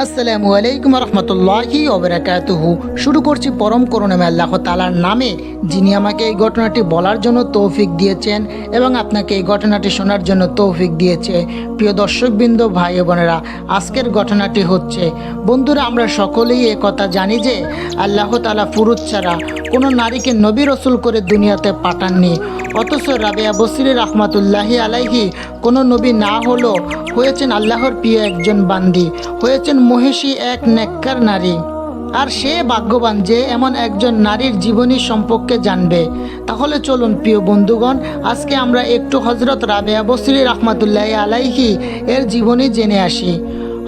আসসালামু আলাইকুম রহমতুল্লাহি ওবরাকাতুহু। শুরু করছি পরম করুণামে আল্লাহ তালার নামে, যিনি আমাকে এই ঘটনাটি বলার জন্য তৌফিক দিয়েছেন এবং আপনাকে এই ঘটনাটি শোনার জন্য তৌফিক দিয়েছে। প্রিয় দর্শকবৃন্দ, ভাই বোনেরা, আজকের ঘটনাটি হচ্ছে, বন্ধুরা, আমরা সকলেই কথা জানি যে, আল্লাহ তালা ফুরুত ছাড়া কোনো নারীকে নবী রসুল করে দুনিয়াতে পাঠাননি। অথচ রাবেয়া বসির রহমাতুল্লাহি আলাইহি কোনো নবী না হলো হয়েছেন আল্লাহর প্রিয় একজন বান্দি, হয়েছেন মহিষী এক নেককার নারী। আর সে ভাগ্যবান যে এমন একজন নারীর জীবনী সম্পর্কে জানবে। তাহলে চলুন প্রিয় বন্ধুগণ, আজকে আমরা একটু হজরত রাবেয়া বসরি রহমাতুল্লাহ আলাইহি এর জীবনী জেনে আসি।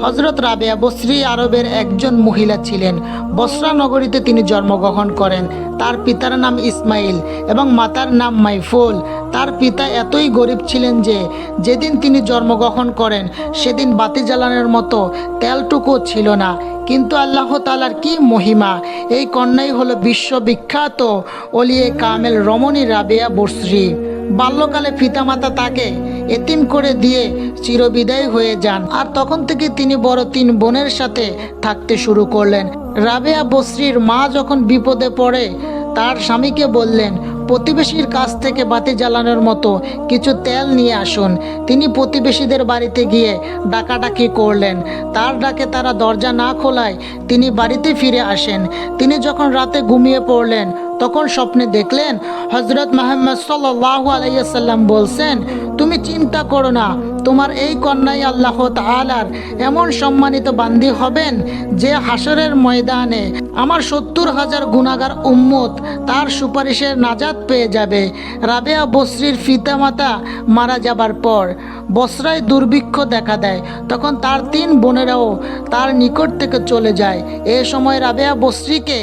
হজরত রাবেয়া বসরি আরবের একজন মহিলা ছিলেন। বসরা নগরীতে তিনি জন্মগ্রহণ করেন। তার পিতার নাম ইসমাইল এবং মাতার নাম মাইফুল। তার পিতা এতই গরিব ছিলেন যে, যেদিন তিনি জন্মগ্রহণ করেন, সেদিন বাতি জ্বালানোর মতো তেলটুকু ছিল না। কিন্তু আল্লাহ তালার কি মহিমা! এই কন্যাই হলো বিশ্ববিখ্যাত অলিয়ে কামেল রমণী রাবেয়া বসরি। বাল্যকালে পিতামাতা তাকে এতিম করে দিয়ে চিরবিদায় হয়ে যান। আর তখন থেকে তিনি বড় তিন বোনের সাথে থাকতে শুরু করলেন। রাবেয়া বসরির মা যখন বিপদে পড়ে, তার স্বামীকে বললেন, প্রতিবেশীর কাছ থেকে বাতি জ্বালানোর মতো কিছু তেল নিয়ে আসুন। তিনি প্রতিবেশীদের বাড়িতে গিয়ে ডাকাডাকি করলেন। তার ডাকে তারা দরজা না খোলায় তিনি বাড়িতে ফিরে আসেন। তিনি যখন রাতে ঘুমিয়ে পড়লেন তখন স্বপ্নে দেখলেন হজরত মাহমদ সাল্লাহ আলাইসাল্লাম বলছেন তুমি চিন্তা করো না তোমার এই কন্যাই আল্লাহ তালার এমন সম্মানিত বান্দি হবেন যে হাসরের ময়দানে আমার সত্তর হাজার গুণাগার উম্মত তার সুপারিশের নাজাত পেয়ে যাবে। রাবেয়া বসরির ফিতামাতা মারা যাবার পর বসরায় দুর্ভিক্ষ দেখা দেয়। তখন তার তিন বোনেরাও তার নিকট থেকে চলে যায়। এ সময় রাবেয়া বসরিকে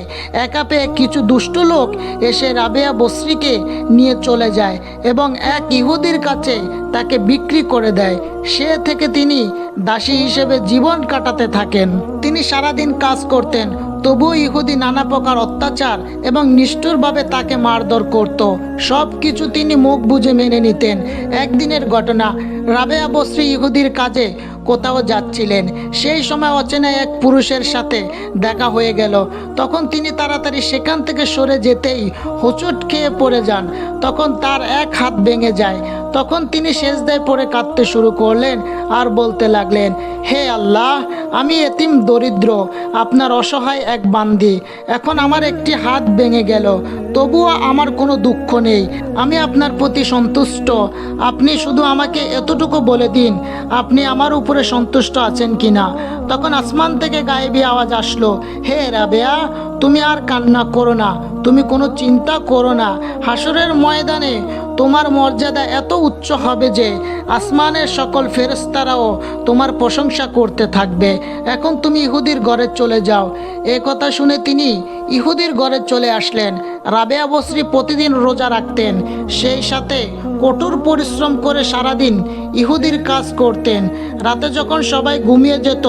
একা পেয়ে কিছু দুষ্ট লোক এসে রাবেয়া বসরিকে নিয়ে চলে যায় এবং এক ইহুদির কাছে তাকে বিক্রি করে দেয়। সে থেকে তিনি দাসী হিসেবে জীবন কাটাতে থাকেন। তিনি সারাদিন কাজ করতেন, তবুও ইহুদি নানা প্রকার অত্যাচার এবং নিষ্ঠুরভাবে তাকে মারধর করত। সব কিছু তিনি মুখ বুঝে মেনে নিতেন। একদিনের ঘটনা, রাবেয়া বস্রী ইহুদির কাজে কোথাও যাচ্ছিলেন। সেই সময় অচেনা এক পুরুষের সাথে দেখা হয়ে গেল। তখন তিনি তাড়াতাড়ি সেখান থেকে সরে যেতেই হোঁচট খেয়ে পড়ে যান। তখন তার এক হাত ভেঙে যায়। তখন তিনি শেষদায় পড়ে কাঁদতে শুরু করলেন আর বলতে লাগলেন, হে আল্লাহ, আমি এতিম দরিদ্র, আপনার অসহায় এক বান্দি। এখন আমার একটি হাত ভেঙে গেল। তবুও আমার কোনো দুঃখ নেই। আমি আপনার প্রতি সন্তুষ্ট। আপনি শুধু আমাকে এতটুকু বলে দিন। আপনি আমার উপরে সন্তুষ্ট আছেন কিনা? তখন আসমান থেকে গায়েবী আওয়াজ আসলো হে রাবেয়া তুমি আর কান্না করো না, তুমি কোনো চিন্তা করো না। হাসরের ময়দানে তোমার মর্যাদা এত উচ্চ হবে যে আসমানের সকল ফেরেস্তারাও তোমার প্রশংসা করতে থাকবে। এখন তুমি ইহুদির ঘরে চলে যাও। এ কথা শুনে তিনি ইহুদির ঘরে চলে আসলেন। রাবেয়া বসরি প্রতিদিন রোজা রাখতেন, সেই সাথে কঠোর পরিশ্রম করে সারাদিন ইহুদির কাজ করতেন। রাতে যখন সবাই ঘুমিয়ে যেত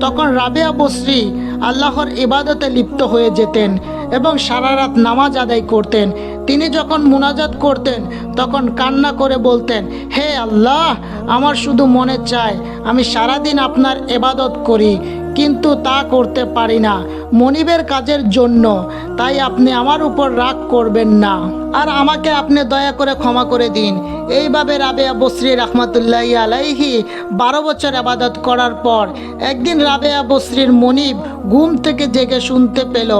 তখন রাবেয়া বসরি আল্লাহর ইবাদতে লিপ্ত হয়ে যেতেন এবং সারা রাত নামাজ আদায় করতেন। তিনি যখন মোনাজাত করতেন, তখন কান্না করে বলতেন, হে আল্লাহ, আমার শুধু মনে চায়, আমি সারাদিন আপনার এবাদত করি। কিন্তু তা করতে পারি না। মনিবের কাজের জন্য। তাই আপনি আমার উপর রাগ করবেন না। আর আমাকে আপনি দয়া করে ক্ষমা করে দিন। এইভাবে রাবেয়া বসরি রহমতুল্লাহ আলাইহি বারো বছর আবাদত করার পর একদিন রাবেয়া বসরির মনিব ঘুম থেকে জেগে শুনতে পেল।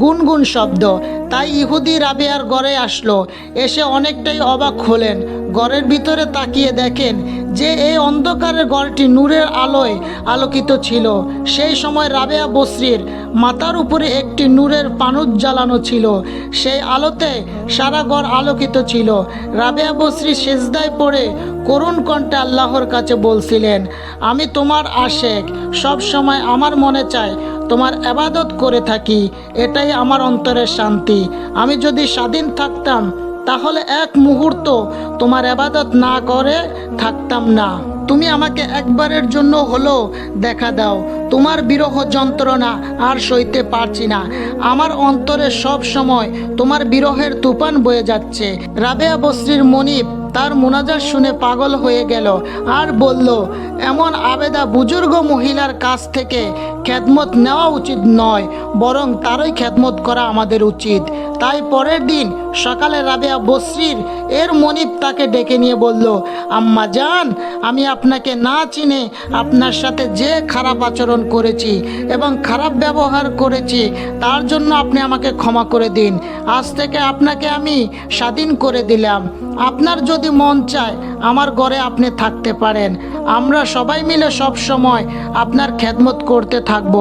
গুনগুন শব্দ। তাই ইহুদি রাবেয়ার ঘরে আসলো। এসে অনেকটাই অবাক হলেন। ঘরের ভিতরে তাকিয়ে দেখেন যে এই অন্ধকারের ঘরটি নূরের আলোয় আলোকিত ছিল। সেই সময় রাবেয়া বসরির মাথার উপরে একটি নূরের পানুজ জ্বালানো ছিল। সেই আলোতে সারা ঘর আলোকিত ছিল। রাবেয়া বসরি সেজদায় পড়ে করুণ কণ্ঠে আল্লাহর কাছে বলছিলেন, আমি তোমার আশেক। সব সময় আমার মনে চায় তোমার আবাদত করে থাকি। এটাই আমার অন্তরের শান্তি। আমি যদি স্বাধীন থাকতাম তাহলে এক মুহূর্ত তোমার আবাদত না করে থাকতাম না। তুমি আমাকে একবারের জন্য হলো দেখা দাও। তোমার বিরহ যন্ত্রণা আর সইতে পারছি না। আমার অন্তরে সব সময় তোমার বিরহের তুফান বয়ে যাচ্ছে। রাবেয়া বসরির মনিব তার মোনাজার শুনে পাগল হয়ে গেল আর বলল, এমন আবেদা বুজুর্গ মহিলার কাছ থেকে খ্যাতমত নেওয়া উচিত নয়, বরং তারই খ্যাতমত করা আমাদের উচিত। তাই পরের দিন সকালে রাবেয়া বসরির এর মনিব তাকে ডেকে নিয়ে বলল, আম্মা যান আমি আপনাকে না চিনে আপনার সাথে যে খারাপ আচরণ করেছি এবং খারাপ ব্যবহার করেছি, তার জন্য আপনি আমাকে ক্ষমা করে দিন। আজ থেকে আপনাকে আমি স্বাধীন করে দিলাম। আপনার যদি মন চায়, আমার ঘরে আপনি থাকতে পারেন। আমরা সবাই মিলে সব সময় আপনার খেদমত করতে থাকব।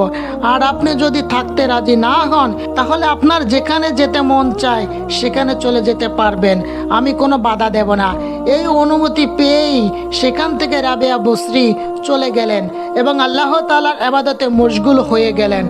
আর আপনি যদি থাকতে রাজি না হন, তাহলে আপনার যেখানে যেতে মন চায়, সেখানে চলে যেতে পারবেন। আমি কোনো বাধা দেব না। এই অনুমতি পেয়েই সেখান থেকে রাবেয়া বসরি চলে গেলেন এবং আল্লাহ তালার আবাদতে মশগুল হয়ে গেলেন।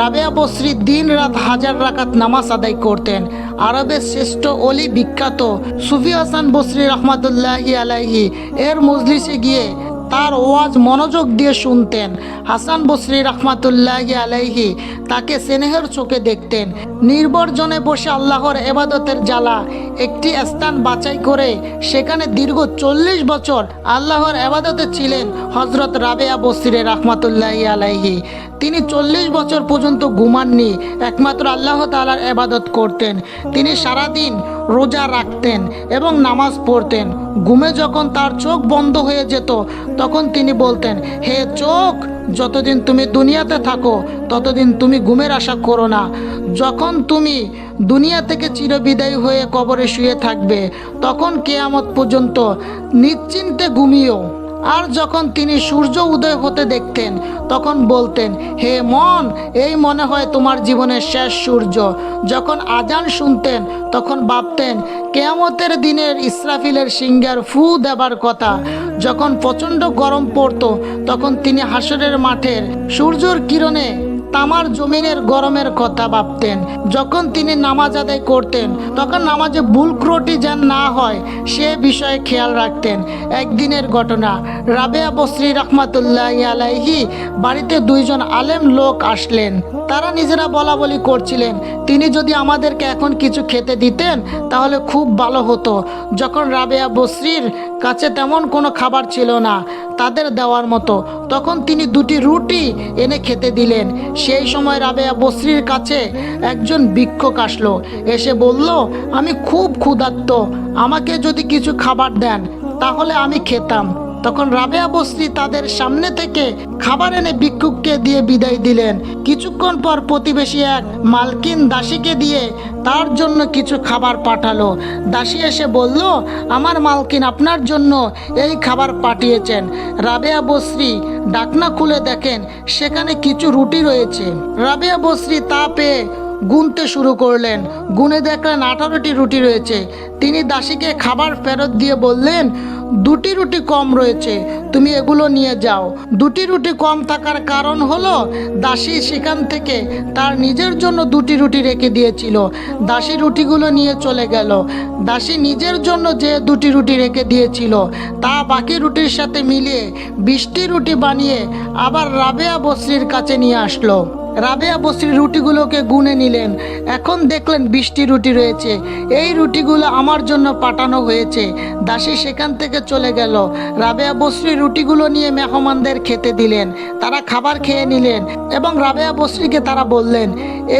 রাবেয়া বসরি দিন রাত হাজার রাকাত নামাজ আদায় করতেন। আরবের শ্রেষ্ঠ অলি বিখ্যাত সুফি হাসান বসরি রহমতুল্লাহি আলাইহি এর মজলিসে গিয়ে তার ওয়াজ মনোযোগ দিয়ে শুনতেন। হাসান বসরি রহমাতুল্লাহি আলাইহি তাকে স্নেহের চোখে দেখতেন। নির্বর্জনে বসে আল্লাহর এবাদতের জ্বালা একটি স্থান বাছাই করে সেখানে দীর্ঘ চল্লিশ বছর আল্লাহর এবাদতে ছিলেন হজরত রাবেয়া বসিরে রহমাতুল্লাহি আলাইহি। তিনি চল্লিশ বছর পর্যন্ত ঘুমাননি। একমাত্র আল্লাহ তালার এবাদত করতেন। তিনি সারাদিন রোজা রাখতেন এবং নামাজ পড়তেন। ঘুমে যখন তার চোখ বন্ধ হয়ে যেত, তখন তিনি বলতেন, হে চোখ, যতদিন তুমি দুনিয়াতে থাকো, ততদিন তুমি ঘুমের আশা করো না। যখন তুমি দুনিয়া থেকে চিরবিদায়ী হয়ে কবরে শুয়ে থাকবে, তখন কেয়ামত পর্যন্ত নিশ্চিন্তে ঘুমিও। আর যখন তিনি সূর্য উদয় হতে দেখতেন, তখন বলতেন, হে মন, এই মনে হয় তোমার জীবনের শেষ সূর্য। যখন আজান শুনতেন, তখন ভাবতেন, কেয়ামতের দিনের ইসরাফিলের সিঙ্গার ফু দেবার কথা। যখন প্রচণ্ড গরম পড়ত, তখন তিনি হাসরের মাঠের সূর্যর কিরণে তামার জমিনের গরমের কথা ভাবতেন। যখন তিনি নামাজ আদায় করতেন, তখন নামাজে ভুল ক্রটি যেন না হয়, সে বিষয়ে খেয়াল রাখতেন। একদিনের ঘটনা, রাবেয়া বসরি রহমাতুল্লাহ আলাইহি বাড়িতে দুইজন আলেম লোক আসলেন। তারা নিজেরা বলা বলি করছিলেন, তিনি যদি আমাদেরকে এখন কিছু খেতে দিতেন, তাহলে খুব ভালো হতো। যখন রাবেয়া বসরির কাছে তেমন কোনো খাবার ছিল না তাদের দেওয়ার মতো। তখন তিনি দুটি রুটি এনে খেতে দিলেন। সেই সময় রাবেয়া বসরির কাছে একজন ভিক্ষক আসলো। এসে বলল, আমি খুব ক্ষুধার্ত। আমাকে যদি কিছু খাবার দেন, তাহলে আমি খেতাম। তখন রাবেয়া বস্রি তাদের সামনে থেকে খাবার এনে ভিক্ষুককে দিয়ে বিদায় দিলেন। কিছুক্ষণ পর প্রতিবেশী এক মালকিন দাসীকে দিয়ে তার জন্য কিছু খাবার পাঠালো। দাসী এসে বলল, আমার মালকিন আপনার জন্য এই খাবার পাঠিয়েছেন। রাবেয়া বস্রি ডাকনা খুলে দেখেন, সেখানে কিছু রুটি রয়েছে। রাবেয়া বস্রি তা পেয়ে গুনতে শুরু করলেন। গুনে দেখলেন আঠারোটি রুটি রয়েছে। তিনি দাসীকে খাবার ফেরত দিয়ে বললেন, দুটি রুটি কম রয়েছে, তুমি এগুলো নিয়ে যাও। দুটি রুটি কম থাকার কারণ হলো, দাসী সেখান থেকে তার নিজের জন্য দুটি রুটি রেখে দিয়েছিল। দাসী রুটিগুলো নিয়ে চলে গেল। দাসী নিজের জন্য যে দুটি রুটি রেখে দিয়েছিল, তা বাকি রুটির সাথে মিলিয়ে বিশটি রুটি বানিয়ে আবার রাবেয়া বসরির কাছে নিয়ে আসলো। রাবেয়া বসরি রুটিগুলোকে গুনে নিলেন। এখন দেখলেন বৃষ্টি রুটি রয়েছে। এই রুটিগুলো আমার জন্য পাঠানো হয়েছে। দাসী সেখান থেকে চলে গেল। রাবেয়া বসরি রুটিগুলো নিয়ে মেহমানদের খেতে দিলেন। তারা খাবার খেয়ে নিলেন এবং রাবেয়া বসরিকে তারা বললেন,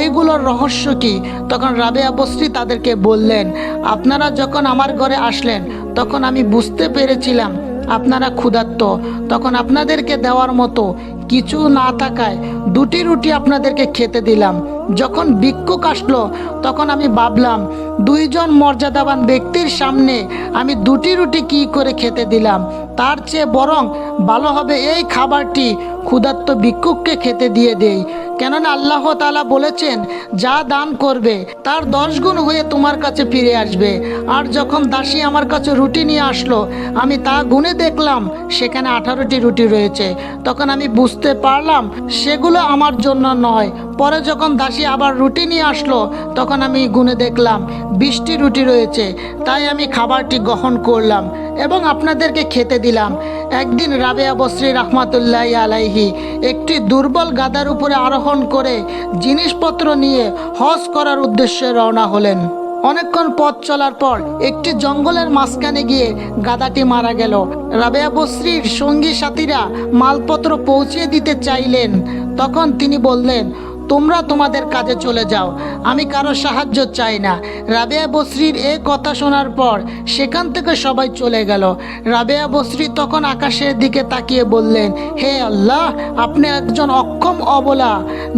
এইগুলোর রহস্য কি? তখন রাবেয়া বসরি তাদেরকে বললেন, আপনারা যখন আমার ঘরে আসলেন, তখন আমি বুঝতে পেরেছিলাম আপনারা ক্ষুধার্ত, তখন আপনাদেরকে দেওয়ার মতো কিছু না থাকায় দুটি রুটি আপনাদেরকে খেতে দিলাম। যখন ভিক্ষুক আসলো, তখন আমি ভাবলাম, দুইজন মর্যাদাবান ব্যক্তির সামনে আমি দুটি রুটি কি করে খেতে দিলাম? তার চেয়ে বরং ভালো হবে এই খাবারটি ক্ষুধার্ত ভিক্ষুককে খেতে দিয়ে দেই। কেননা আল্লাহ তালা বলেছেন, যা দান করবে, তার দশ গুণ হয়ে তোমার কাছে ফিরে আসবে। আর যখন দাসী আমার কাছে রুটি নিয়ে আসলো, আমি তা গুনে দেখলাম, সেখানে আঠারোটি রুটি রয়েছে। তখন আমি বুঝতে পারলাম, সেগুলো আমার জন্য নয়। পরে যখন দাসী আবার রুটি নিয়ে আসলো, তখন আমি গুনে দেখলাম, বিশটি রুটি রয়েছে। তাই আমি খাবারটি গ্রহণ করলাম এবং আপনাদেরকে খেতে দিলাম। একদিন রাবেয়া বসরি রহমাতুল্লাহ আলাইহি একটি দুর্বল গাদার উপরে আরোহণ করে জিনিসপত্র নিয়ে হজ করার উদ্দেশ্যে রওনা হলেন। অনেকক্ষণ পথ চলার পর একটি জঙ্গলের মাঝখানে গিয়ে গাদাটি মারা গেল। রাবেয়া বশ্রীর সঙ্গী সাথীরা মালপত্র পৌঁছে দিতে চাইলেন। তখন তিনি বললেন তোমরা তোমাদের কাজে চলে যাও। আমি কারও সাহায্য চাই না। রাবেয়া বশ্রীর এ কথা শোনার পর সেখান থেকে সবাই চলে গেল। রাবেয়া বশ্রী তখন আকাশের দিকে তাকিয়ে বললেন, হে আল্লাহ, আপনি একজন অক্ষম অবলা।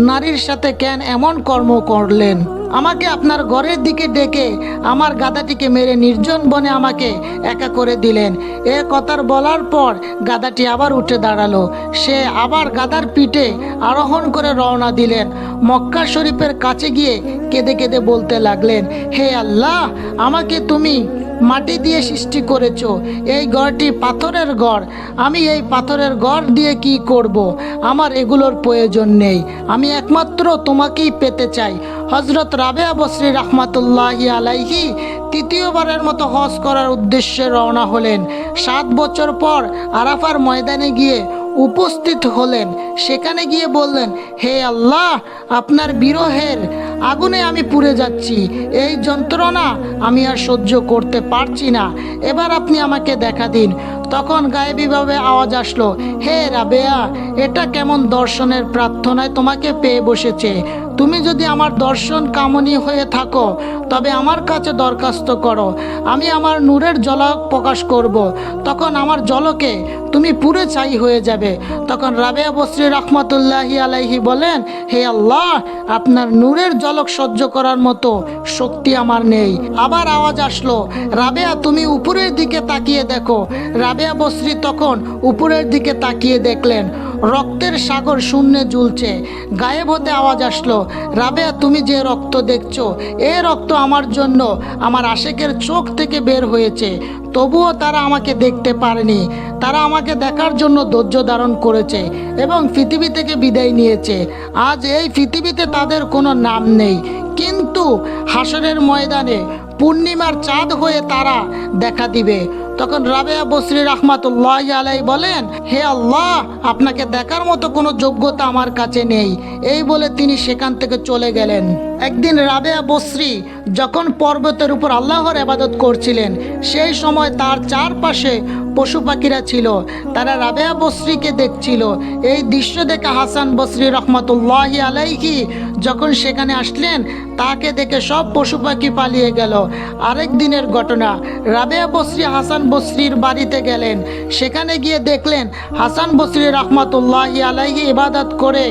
নারীর সাথে কেন এমন কর্ম করলেন? আমাকে আপনার ঘরের দিকে ডেকে আমার গাদাটিকে মেরে নির্জন বনে আমাকে একা করে দিলেন। এ কথার বলার পর গাদাটি আবার উঠে দাঁড়াল। সে আবার গাদার পিঠে আরোহণ করে রওনা দিলেন। মক্কা শরীফের কাছে গিয়ে কেঁদে কেঁদে বলতে লাগলেন, হে আল্লাহ, আমাকে তুমি মাটি দিয়ে সৃষ্টি করেছ। এই গড়টি পাথরের গড় আমি এই পাথরের গড় দিয়ে কি করব। আমার এগুলোর প্রয়োজন নেই। আমি একমাত্র তোমাকেই পেতে চাই। হজরত রাবে আবশ্রী রহমাতুল্লাহি আলাইহি তৃতীয়বারের মতো হজ করার উদ্দেশ্যে রওনা হলেন। সাত বছর পর আরাফার ময়দানে গিয়ে উপস্থিত হলেন। সেখানে গিয়ে বললেন, হে আল্লাহ, আপনার বিরহের আগুনে আমি পুড়ে যাচ্ছি। এই যন্ত্রণা আমি আর সহ্য করতে পারছি না। এবার আপনি আমাকে দেখা দিন। তখন গায়েবীভাবে আওয়াজ আসলো, হে রাবেয়া, এটা কেমন দর্শনের প্রার্থনায় তোমাকে পেয়ে বসেছে। তুমি যদি আমার দর্শন কামনী হয়ে থাকো, তবে আমার কাছে দরখাস্ত করো। আমি আমার নূরের জলক প্রকাশ করব। তখন আমার জলকে তুমি পুরে ছাই হয়ে যাবে। তখন রাবেয়া বসরি রহমতুল্লাহি আলাইহি বলেন, হে আল্লাহ, আপনার নূরের জলক সহ্য করার মতো শক্তি আমার নেই। আবার আওয়াজ আসলো, রাবেয়া, তুমি উপরের দিকে তাকিয়ে দেখো। রাবেয়া বসরি তখন উপরের দিকে তাকিয়ে দেখলেন। রক্তের সাগর শূন্যে ঝুলছে গায়েব হতে আওয়াজ আসলো, রাবেয়া, তুমি যে রক্ত দেখছ, এ রক্ত আমার জন্য, আমার আশেকের চোখ থেকে বের হয়েছে। তবুও তারা আমাকে দেখতে পারেনি। তারা আমাকে দেখার জন্য ধৈর্য ধারণ করেছে এবং পৃথিবী থেকে বিদায় নিয়েছে। আজ এই পৃথিবীতে তাদের কোনো নাম নেই। কিন্তু হাসরের ময়দানে পূর্ণিমার চাঁদ হয়ে তারা দেখা দিবে। তখন রাবেয়া বসরি রহমাতুল্লাহ আলাই বলেন, হে আল্লাহ, আপনাকে দেখার মতো কোনো যোগ্যতা আমার কাছে নেই। এই বলে তিনি সেখান থেকে চলে গেলেন। একদিন রাবেয়া বসরি যখন পর্বতের উপর আল্লাহর আবাদত করছিলেন, সেই সময় তার চারপাশে পশু পাখিরা ছিল। তারা রাবেয়া বসরিকে দেখছিল। এই দৃশ্য দেখে হাসান বসরি রহমতুল্লাহ আলাইহি যখন সেখানে আসলেন, তাকে দেখে সব পশু পাখি পালিয়ে গেল। আরেক দিনের ঘটনা রাবেয়া বসরি হাসান বসরির বাড়িতে গেলেন। সেখানে গিয়ে দেখলেন হাসান বসরি রহমতুল্লাহ আলাইহি ইবাদত করে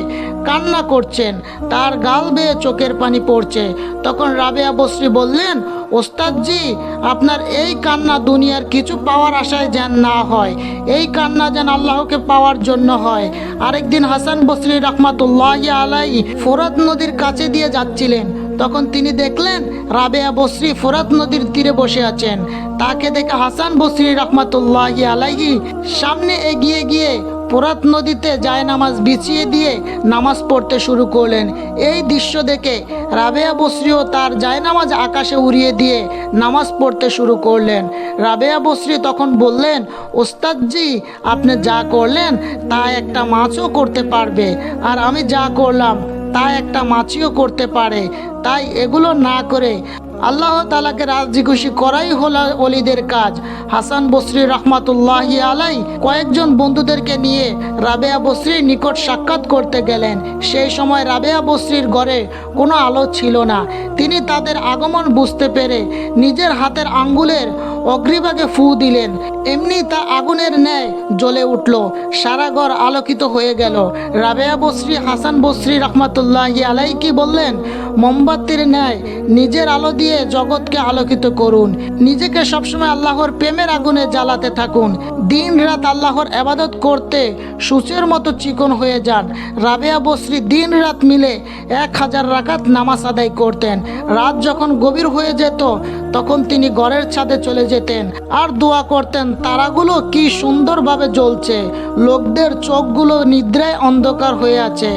কান্না করছেন। তার গাল বেয়ে চোখের পানি পড়ছে। তখন রাবেয়া বসরি বললেন, ওস্তাদজি, আপনার এই কান্না দুনিয়ার কিছু পাওয়ার আশায় যেন না হয়। এই কান্না যেন আল্লাহকে পাওয়ার জন্য হয়। আরেকদিন হাসান বসরি রহমাতুল্লাহ আলাই ফোরাত নদীর কাছে দিয়ে যাচ্ছিলেন। তখন তিনি দেখলেন রাবেয়া বসরি ফোরাত নদীর তীরে বসে আছেন। তাকে দেখে হাসান বসরি রহমাতুল্লাহ আলাইহি সামনে এগিয়ে গিয়ে ফোরাত নদীতে যায় নামাজ বিছিয়ে দিয়ে নামাজ পড়তে শুরু করলেন। এই দৃশ্য দেখে রাবেয়া বসরিও তার জায়নামাজ আকাশে উড়িয়ে দিয়ে নামাজ পড়তে শুরু করলেন। রাবেয়া বসরি তখন বললেন, ওস্তাদজি, আপনি যা করলেন তা একটা মাছও করতে পারবে। আর আমি যা করলাম তা একটা মাছিও করতে পারে। তাই এগুলো না করে আল্লাহ তালাকে রাজি খুশি করাই হলো অলিদের কাজ। হাসান বসরি রহমাতুল্লাহ আলাই কয়েকজন বন্ধুদেরকে নিয়ে রাবেয়া বসরির নিকট সাক্ষাৎ করতে গেলেন। সেই সময় রাবেয়া বসরির ঘরে কোনো আলো ছিল না। তিনি তাদের আগমন বুঝতে পেরে নিজের হাতের আঙ্গুলের অগ্রিভাগে ফু দিলেন। এমনি তা আগুনের ন্যায় জ্বলে উঠল। সারা ঘর আলোকিত হয়ে গেল। রাবেয়া বসরি হাসান বসরি রহমাতুল্লাহ আলাই কি বললেন? মোমবাতির ন্যায় নিজের আলো দিয়ে জগৎকে আলোকিত করুন। নিজেকে সবসময় আল্লাহর প্রেমের আগুনে জ্বালাতে থাকুন। দিন রাত আল্লাহর আবাদত করতে সূচের মতো চিকন হয়ে যান। রাবেয়া বসরি দিন রাত মিলে এক হাজার রাকাত নামাজ আদায় করতেন। রাত যখন গভীর হয়ে যেত, তখন তিনি ঘরের ছাদে চলে যেতেন। আর দোয়া করতেন, তারাগুলো কি সুন্দরভাবে জ্বলছে। লোকদের চোখগুলো নিদ্রায় অন্ধকার হয়ে আছে।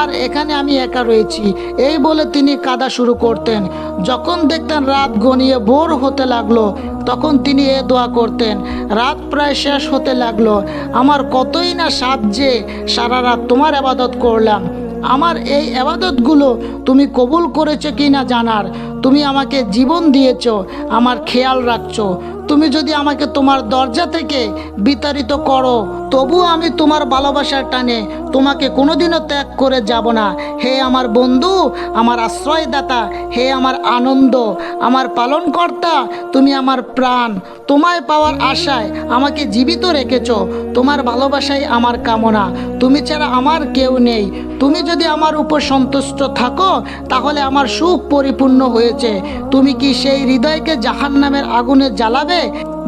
আর এখানে আমি একা রয়েছি। এই বলে তিনি কাদা শুরু করতেন। যখন দেখতেন রাত গনিয়ে ভোর হতে লাগল, তখন তিনি এ দোয়া করতেন, রাত প্রায় শেষ হতে লাগল। আমার কতই না সাত যে সারা রাত তোমার আবাদত করলাম। আমার এই আবাদতগুলো তুমি কবুল করেছ কি না জানার। তুমি আমাকে জীবন দিয়েছ, আমার খেয়াল রাখছো। তুমি যদি আমাকে তোমার দরজা থেকে বিতাড়িত করো তবু আমি তোমার ভালোবাসার টানে তোমাকে কোনোদিনও ত্যাগ করে যাব না। হে আমার বন্ধু, আমার আশ্রয়দাতা, হে আমার আনন্দ, আমার পালনকর্তা, তুমি আমার প্রাণ। তোমায় পাওয়ার আশায় আমাকে জীবিত রেখেছ, তোমার ভালোবাসাই আমার কামনা। তুমি ছাড়া আমার কেউ নেই। তুমি যদি আমার উপর সন্তুষ্ট থাকো, তাহলে আমার সুখ পরিপূর্ণ হয়েছে। তুমি কি সেই হৃদয়কে জাহান্নামের আগুনে জ্বালাবে?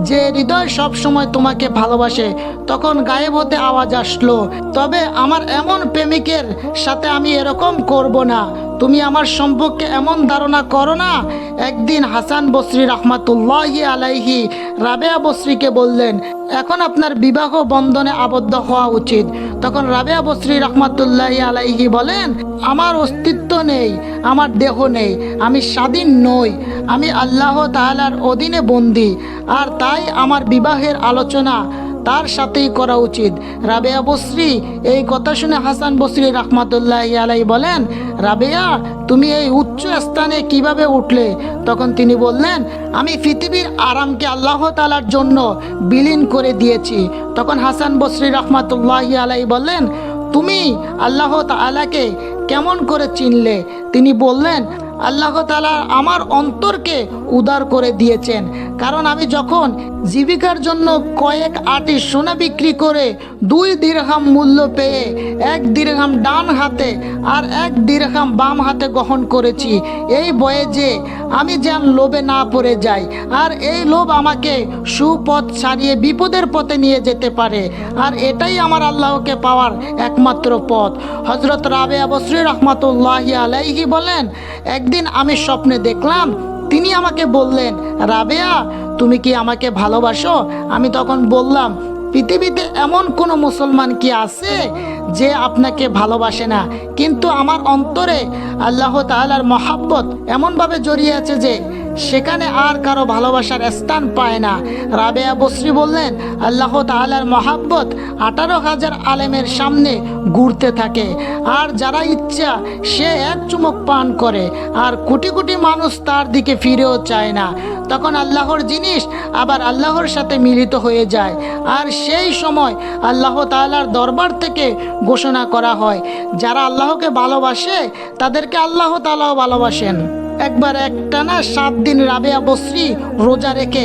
যে হৃদয় সব সময় তোমাকে ভালোবাসে, তখন গায়েব হতে আওয়াজ আসলো। তবে আমার এমন প্রেমিকের সাথে আমি এরকম করব না। তুমি আমার সম্পর্কে এমন ধারণা করো না। একদিন হাসান বসরি রহমাতুল্লাহি আলাইহি রাবেয়া বসরিকে বললেন, এখন আপনার বিবাহ বন্ধনে আবদ্ধ হওয়া উচিত। তখন রাবেয়া বসরি রহমাতুল্লাহি আলাইহি বলেন, আমার অস্তিত্ব নেই, আমার দেহ নেই, আমি স্বাধীন নই, আমি আল্লাহ তাআলার অধীনে বন্দী, আর তাই আমার বিবাহের আলোচনা তার সাথেই করা উচিত। রাবেয়া বসরি, এই কথা শুনে হাসান বসরি রাহমাতুল্লাহ আলাই বলেন, রাবেয়া, তুমি এই উচ্চ স্থানে কীভাবে উঠলে? তখন তিনি বললেন, আমি পৃথিবীর আরামকে আল্লাহ তালার জন্য বিলীন করে দিয়েছি। তখন হাসান বসরি রহমাতুল্লাহ আলাই বললেন, তুমি আল্লাহ তালাকে কেমন করে চিনলে? তিনি বললেন আল্লাহ তালা আমার অন্তরকে উদার করে দিয়েছেন। কারণ আমি যখন জীবিকার জন্য কয়েক আটি সোনা বিক্রি করে দুই দীর্ঘাম মূল্য পেয়ে এক দীর্ঘাম ডান হাতে আর এক দীর্ঘাম বাম হাতে গ্রহণ করেছি, এই বয়ে যে আমি যেন লোভে না পড়ে যাই আর এই লোভ আমাকে সুপথ ছাড়িয়ে বিপদের পথে নিয়ে যেতে পারে। আর এটাই আমার আল্লাহকে পাওয়ার একমাত্র পথ। হজরত রাবে আবশ্রী রহমাতুল্লাহ আলাইহি বলেন একদিন আমি স্বপ্নে দেখলাম, তিনি আমাকে বললেন, রাবেয়া, তুমি কি আমাকে ভালোবাসো? আমি তখন বললাম, পৃথিবীতে এমন কোনো মুসলমান কি আছে যে আপনাকে ভালোবাসে না? কিন্তু আমার অন্তরে আল্লাহ তাহলার মহাব্বত এমনভাবে জড়িয়ে আছে যে সেখানে আর কারও ভালোবাসার স্থান পায় না। রাবেয়া বসরি বললেন, আল্লাহ তাআলার মহাব্বত আঠারো হাজার আলেমের সামনে ঘুরতে থাকে। আর যারা ইচ্ছা, সে এক চুমুক পান করে। আর কোটি কোটি মানুষ তার দিকে ফিরেও চায় না। তখন আল্লাহর জিনিস আবার আল্লাহর সাথে মিলিত হয়ে যায়। আর সেই সময় আল্লাহ তাআলার দরবার থেকে ঘোষণা করা হয়, যারা আল্লাহকে ভালোবাসে, তাদেরকে আল্লাহ তাআলাও ভালোবাসেন। একবার একটানা সাত দিন রাবেয়া বসরি রোজা রেখে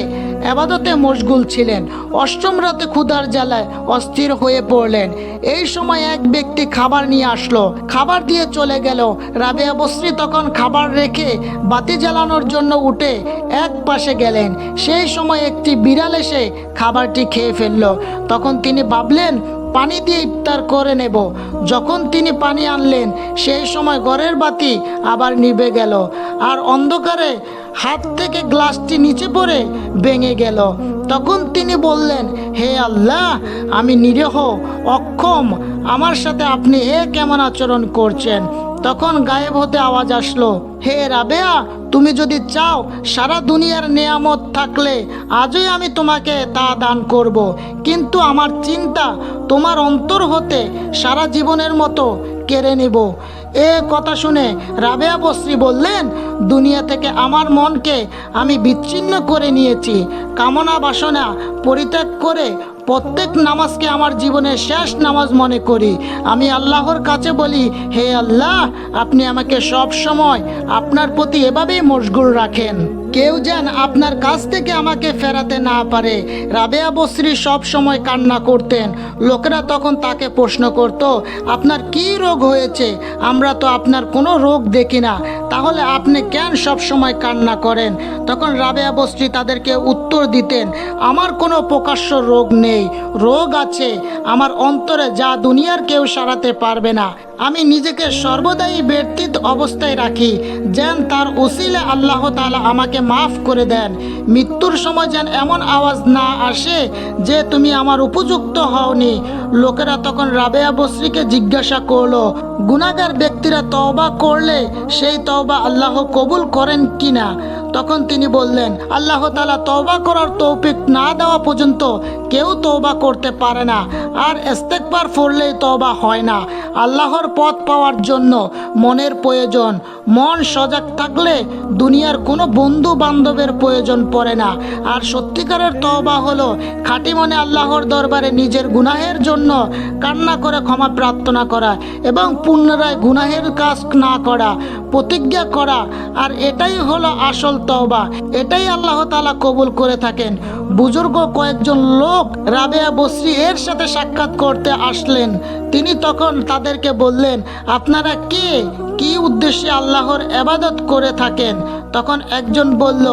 আবাদতে মশগুল ছিলেন। অষ্টম রাতে ক্ষুধার জ্বালায় অস্থির হয়ে পড়লেন। এই সময় এক ব্যক্তি খাবার নিয়ে আসলো। খাবার দিয়ে চলে গেল। রাবেয়া বসরি তখন খাবার রেখে বাতি জ্বালানোর জন্য উঠে এক পাশে গেলেন। সেই সময় একটি বিড়াল এসে খাবারটি খেয়ে ফেলল। তখন তিনি ভাবলেন, পানি দিয়ে ইফতার করে নেব। যখন তিনি পানি আনলেন, সেই সময় ঘরের বাতি আবার নিভে গেল। আর অন্ধকারে হাত থেকে গ্লাসটি নিচে পড়ে ভেঙে গেল। তখন তিনি বললেন, হে আল্লাহ, আমি নিরীহ, অক্ষম, আমার সাথে আপনি এ কেমন আচরণ করছেন? তখন গায়েব হতে আওয়াজ আসলো, হে রাবেয়া, তুমি যদি চাও, সারা দুনিয়ার নেয়ামত থাকলে আজই আমি তোমাকে তা দান করব। কিন্তু আমার চিন্তা তোমার অন্তর হতে সারা জীবনের মতো কেড়ে নেব। এ কথা শুনে রাবেয়া বশ্রী বললেন, দুনিয়া থেকে আমার মনকে আমি বিচ্ছিন্ন করে নিয়েছি। কামনা বাসনা পরিত্যাগ করে প্রত্যেক নামাজকে আমার জীবনের শেষ নামাজ মনে করি। আমি আল্লাহর কাছে বলি, হে আল্লাহ, আপনি আমাকে সব সময় আপনার প্রতি এভাবেই মশগুল রাখেন। কেউ যেন আপনার কাছ থেকে আমাকে ফেরাতে না পারে। রাবেয়া বসরি সব সময় কান্না করতেন। লোকেরা তখন তাকে প্রশ্ন করত, আপনার কি রোগ হয়েছে? আমরা তো আপনার কোনো রোগ দেখি না। তাহলে আপনি কেন সব সময় কান্না করেন? তখন রাবেয়া বস্রী তাদেরকে উত্তর দিতেন, আমার কোনো প্রকাশ্য রোগ নেই। রোগ আছে। আমার অন্তরে যা দুনিয়ার কেউ সারাতে পারবে না। আমি নিজেকে সর্বদাই ব্যর্থিত অবস্থায় রাখি, যেন তার উসিলে আল্লাহ তালা আমাকে মাফ করে দেন। মৃত্যুর সময় যেন এমন আওয়াজ না আসে যে তুমি আমার উপযুক্ত হওনি। লোকেরা তখন রাবেয়া বসরিকে জিজ্ঞাসা করল গুনাগার ব্যক্তিরা তওবা করলে সেই তওবা আল্লাহ কবুল করেন কিনা? তখন তিনি বললেন, আল্লাহ তালা তওবা করার তৌফিক না দেওয়া পর্যন্ত কেউ তওবা করতে পারে না। আর ইস্তেকবার পড়লেই তওবা হয় না। আল্লাহর পথ পাওয়ার জন্য মনের প্রয়োজন। মন সজাগ থাকলে দুনিয়ার কোনো বন্ধু বান্ধবের প্রয়োজন পড়ে না। আর সত্যিকারের তওবা হলো খাঁটি মনে আল্লাহর দরবারে নিজের গুনাহের জন্য কান্না করে ক্ষমা প্রার্থনা করা এবং পুনরায় গুনাহের কাজ না করা, প্রতিজ্ঞা করা। আর এটাই হলো আসল তওবা, এটাই আল্লাহ তালা কবুল করে থাকেন। বুজুর্গ কয়েকজন লোক রাবেয়া বসরি এর সাথে সাক্ষাৎ করতে আসলেন। তিনি তখন তাদেরকে বললেন, আপনারা কে? কি উদ্দেশ্যে আল্লাহর এবাদত করে থাকেন? তখন একজন বলল,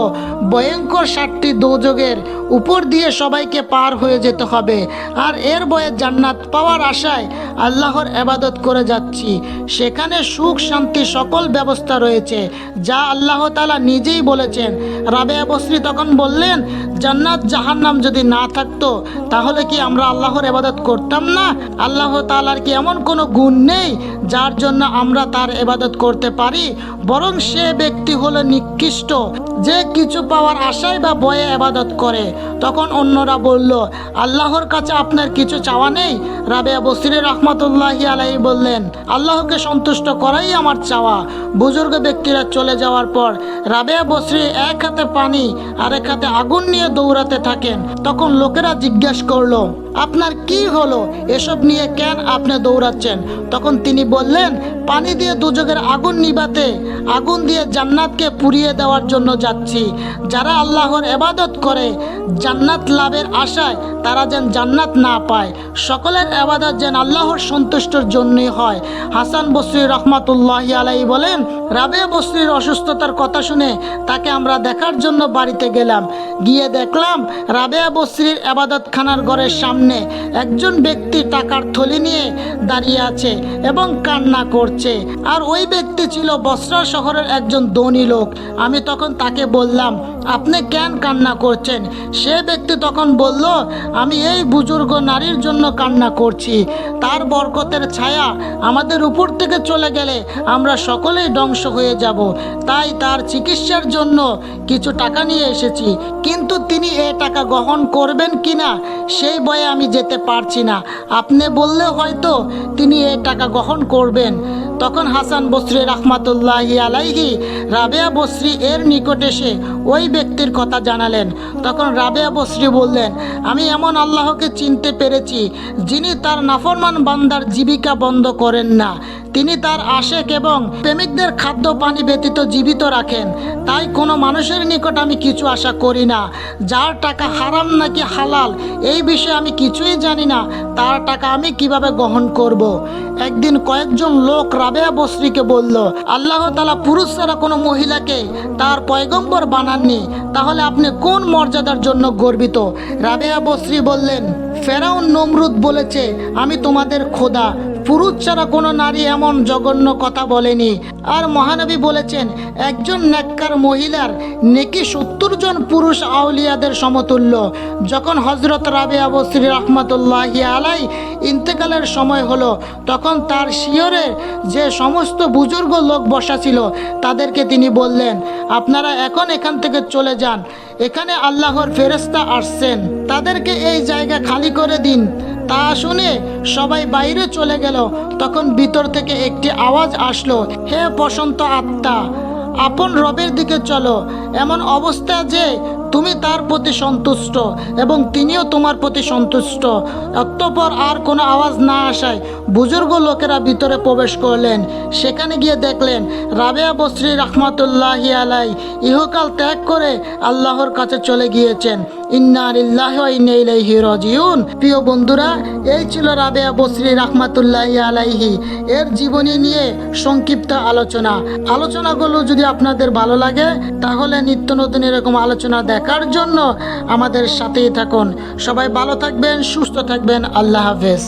ভয়ঙ্কর সাতটি দোজগের উপর দিয়ে সবাইকে পার হয়ে যেতে হবে, আর এর বয়ে জান্নাত পাওয়ার আশায় আল্লাহর এবাদত করে যাচ্ছি। সেখানে সুখ, শান্তি সকল ব্যবস্থা রয়েছে, যা আল্লাহ তালা নিজেই বলেছেন। রাবে বসরি তখন বললেন, জান্নাত জাহান্নাম যদি না থাকতো, তাহলে কি আমরা আল্লাহর এবাদত করতাম না? আল্লাহ তালার কি এমন কোনো গুণ নেই, যার জন্য আমরা তার এবাদত করতে পারি, বরং সে ব্যক্তি হলো নিকৃষ্ট। যে কিছু পাওয়ার আশায় বা বয়ে এবাদত করে। তখন অন্যরা বলল, আল্লাহর কাছে আপনার কিছু চাওয়া নেই? রাবেয়া বসির রহমতুল্লাহ আলাই বললেন, আল্লাহকে সন্তুষ্ট করাই আমার চাওয়া। বুজুর্গ ব্যক্তিরা চলে যাওয়ার পর রাবেয়া বসরি এক হাতে পানি আর এক হাতে আগুন নিয়ে দৌড়াতে থাকেন। তখন লোকেরা জিজ্ঞেস করল, আপনার কি হলো? এসব নিয়ে কেন আপনি দৌড়াচ্ছেন? তখন তিনি বললেন, পানি দিয়ে দুযোগের আগুন নিবাতে, আগুন দিয়ে জান্নাতকে পুড়িয়ে দেওয়ার জন্য যাচ্ছি। যারা আল্লাহর এবাদত করে, জান্নাত লাভের আশায় তারা যেন জান্নাত না পায়। সকলের এবাদত যেন আল্লাহর সন্তুষ্টর জন্যই হয়। হাসান বসরি রহমাতুল্লাহ আলাই বলেন রাবেয়া বসরির অসুস্থতার কথা শুনে তাকে আমরা দেখার জন্য বাড়িতে গেলাম। গিয়ে দেখলাম রাবেয়া বসরির এবাদতখানার ঘরের সামনে একজন ব্যক্তি টাকার থলি নিয়ে দাঁড়িয়ে আছে এবং কান্না করছে। আর ওই ব্যক্তি ছিল বসরা শহরের একজন ধনী লোক। আমি তখন তাকে বললাম, আপনি কেন কান্না করছেন? সে ব্যক্তি তখন বলল, আমি এই বুজুর্গ নারীর জন্য কান্না করছি। তার বরকতের ছায়া আমাদের উপর থেকে চলে গেলে আমরা সকলেই ধ্বংস হয়ে যাব। তাই তার চিকিৎসার জন্য কিছু টাকা নিয়ে এসেছি। কিন্তু তিনি এ টাকা গ্রহণ করবেন কিনা, সেই ভয়ে আমি যেতে পারছি না। আপনি বললে হয়তো তিনি এ টাকা গ্রহণ করবেন। তখন হাসান বসরি রহমাতুল্লাহ আলাইহি রাবেয়া বসরি এর নিকট এসে ওই ব্যক্তির কথা জানালেন। তখন রাবেয়া বসরি বললেন, আমি এমন আল্লাহকে চিনতে পেরেছি, যিনি তার নাফরমান বান্দার জীবিকা বন্ধ করেন না। তিনি তার আশেক এবং প্রেমিকদের খাদ্য পানি ব্যতীত জীবিত রাখেন। তাই কোনো মানুষের নিকট আমি কিছু আশা করি না। যার টাকা হারাম নাকি হালাল, এই বিষয়ে আমি কিছুই জানি না। তার টাকা আমি কীভাবে গ্রহণ করব। একদিন কয়েকজন লোক রাবেয়া বসরিকে বলল, আল্লাহ তালা পুরুষ ছাড়া কোনো মহিলাকে তার পয়গম্বর বানাননি। তাহলে আপনি কোন মর্যাদার জন্য গর্বিত? রাবেয়া বসরি বললেন, ফেরাউন নমরুদ বলেছে, আমি তোমাদের খোদা পুরুষ ছাড়া কোনো নারী এমন জঘন্য কথা বলেনি। আর মহানবী বলেছেন, একজন নেককার মহিলার নেকি সত্তর জন পুরুষ আউলিয়াদের সমতুল্য। যখন হজরত রাবেয়া বসরি রহমতুল্লাহ আলাই ইন্তেকালের সময় হলো, তখন তার শিয়রে যে সমস্ত বুজুর্গ লোক বসা ছিল, তাদেরকে তিনি বললেন, আপনারা এখন এখান থেকে চলে যান। এখানে আল্লাহর ফেরেস্তা আসছেন। তাদেরকে এই জায়গা খালি করে দিন। তা শুনে সবাই বাইরে চলে গেল। তখন ভিতর থেকে একটি আওয়াজ আসলো, হে বসন্ত আত্মা, আপন রবের দিকে চলো। এমন অবস্থা যে তুমি তার প্রতি সন্তুষ্ট এবং তিনিও তোমার প্রতি সন্তুষ্ট। অতঃপর আর কোনো আওয়াজ না আসায় বুজুর্গ লোকেরা ভিতরে প্রবেশ করলেন। সেখানে গিয়ে দেখলেন, রাবেয়া বসরি রহমতুল্লাহি আলাই ইহকাল ত্যাগ করে আল্লাহর কাছে চলে গিয়েছেন। ইন্নারিল্লাহ প্রিয় বন্ধুরা, এই ছিল রাবেয়া বসরি রহমাতুল্লাহি আলাইহি। এর জীবনী নিয়ে সংক্ষিপ্ত আলোচনা। আলোচনাগুলো যদি আপনাদের ভালো লাগে, তাহলে নিত্য নতুন এরকম আলোচনা দেখার জন্য আমাদের সাথেই থাকুন। সবাই ভালো থাকবেন সুস্থ থাকবেন। আল্লাহ হাফেজ।